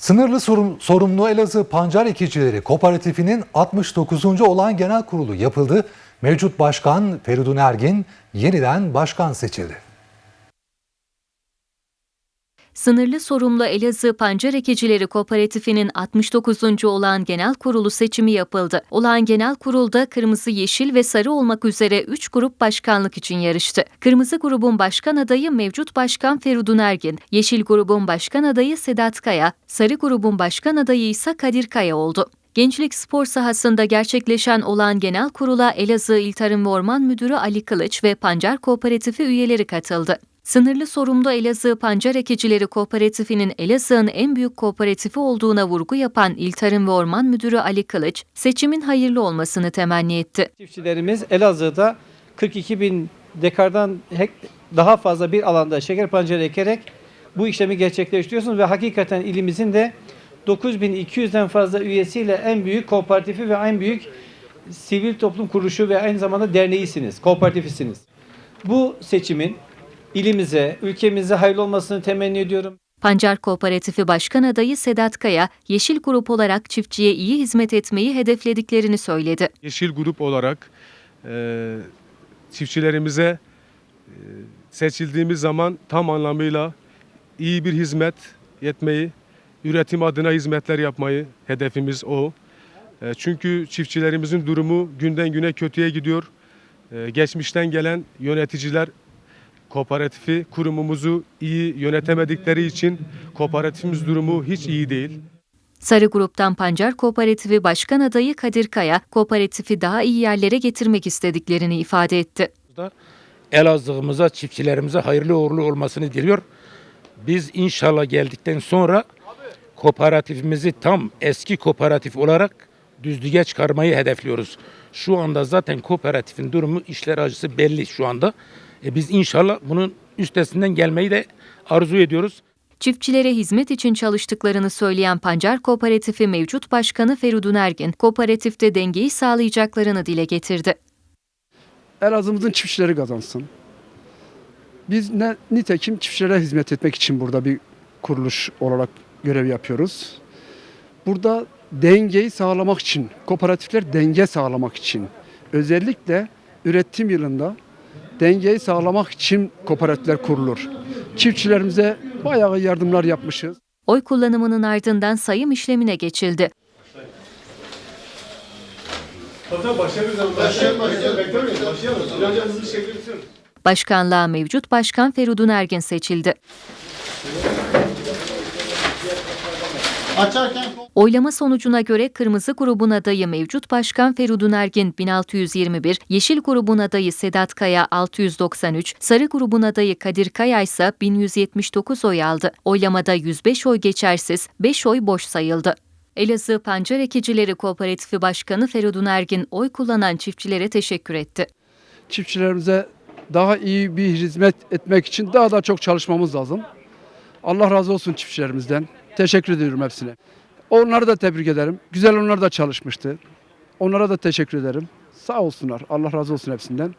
Sınırlı sorum- sorumlu Elazığ Pancar Ekicileri Kooperatifinin 69. olan genel kurulu yapıldı. Mevcut başkan Feridun Ergin yeniden başkan seçildi. Sınırlı sorumlu Elazığ Pancar Ekicileri Kooperatifinin 69. olan genel kurulu seçimi yapıldı. Olan genel kurulda kırmızı, yeşil ve sarı olmak üzere 3 grup başkanlık için yarıştı. Kırmızı grubun başkan adayı mevcut başkan Feridun Ergin, yeşil grubun başkan adayı Sedat Kaya, sarı grubun başkan adayı ise Kadir Kaya oldu. Gençlik spor sahasında gerçekleşen olan genel kurula Elazığ İl Tarım ve Orman Müdürü Ali Kılıç ve Pancar Kooperatifi üyeleri katıldı. Sınırlı sorumlu Elazığ Pancar Ekicileri Kooperatifinin Elazığ'ın en büyük kooperatifi olduğuna vurgu yapan İl Tarım ve Orman Müdürü Ali Kılıç, seçimin hayırlı olmasını temenni etti. Çiftçilerimiz Elazığ'da 42 bin dekardan daha fazla bir alanda şeker pancarı ekerek bu işlemi gerçekleştiriyorsunuz ve hakikaten ilimizin de 9200'den fazla üyesiyle en büyük kooperatifi ve en büyük sivil toplum kuruluşu ve aynı zamanda derneğisiniz, kooperatifisiniz. Bu seçimin ilimize, ülkemize hayırlı olmasını temenni ediyorum. Pancar Kooperatifi Başkan adayı Sedat Kaya, Yeşil Grup olarak çiftçiye iyi hizmet etmeyi hedeflediklerini söyledi. Yeşil grup olarak e, çiftçilerimize e, seçildiğimiz zaman tam anlamıyla iyi bir hizmet etmeyi, üretim adına hizmetler yapmayı hedefimiz o. E, çünkü çiftçilerimizin durumu günden güne kötüye gidiyor. E, geçmişten gelen yöneticiler kooperatifi, kurumumuzu iyi yönetemedikleri için kooperatifimiz durumu hiç iyi değil. Sarı Grup'tan Pancar Kooperatifi Başkan adayı Kadir Kaya, kooperatifi daha iyi yerlere getirmek istediklerini ifade etti. Elazığ'ımıza, çiftçilerimize hayırlı uğurlu olmasını diliyor. Biz inşallah geldikten sonra kooperatifimizi tam eski kooperatif olarak düzlüğe çıkarmayı hedefliyoruz. Şu anda zaten kooperatifin durumu işler acısı belli şu anda. E biz inşallah bunun üstesinden gelmeyi de arzu ediyoruz. Çiftçilere hizmet için çalıştıklarını söyleyen Pancar Kooperatifi mevcut başkanı Feridun Ergin, kooperatifte dengeyi sağlayacaklarını dile getirdi. Elazığ'ımızın çiftçileri kazansın. Biz ne, nitekim çiftçilere hizmet etmek için burada bir kuruluş olarak görev yapıyoruz. Burada dengeyi sağlamak için, kooperatifler denge sağlamak için, özellikle üretim yılında dengeyi sağlamak için kooperatifler kurulur. Çiftçilerimize bayağı yardımlar yapmışız. Oy kullanımının ardından sayım işlemine geçildi. Başkanlığa mevcut başkan Feridun Ergin seçildi. Oylama sonucuna göre Kırmızı grubun adayı mevcut başkan Feridun Ergin 1621, Yeşil grubun adayı Sedat Kaya 693, Sarı grubun adayı Kadir Kaya ise 1179 oy aldı. Oylamada 105 oy geçersiz, 5 oy boş sayıldı. Elazığ Pancar Ekicileri Kooperatifi Başkanı Feridun Ergin oy kullanan çiftçilere teşekkür etti. çiftçilerimize daha iyi bir hizmet etmek için daha da çok çalışmamız lazım. Allah razı olsun çiftçilerimizden. Teşekkür ediyorum hepsine. Onları da tebrik ederim. Güzel onlar da çalışmıştı. Onlara da teşekkür ederim. Sağ olsunlar. Allah razı olsun hepsinden.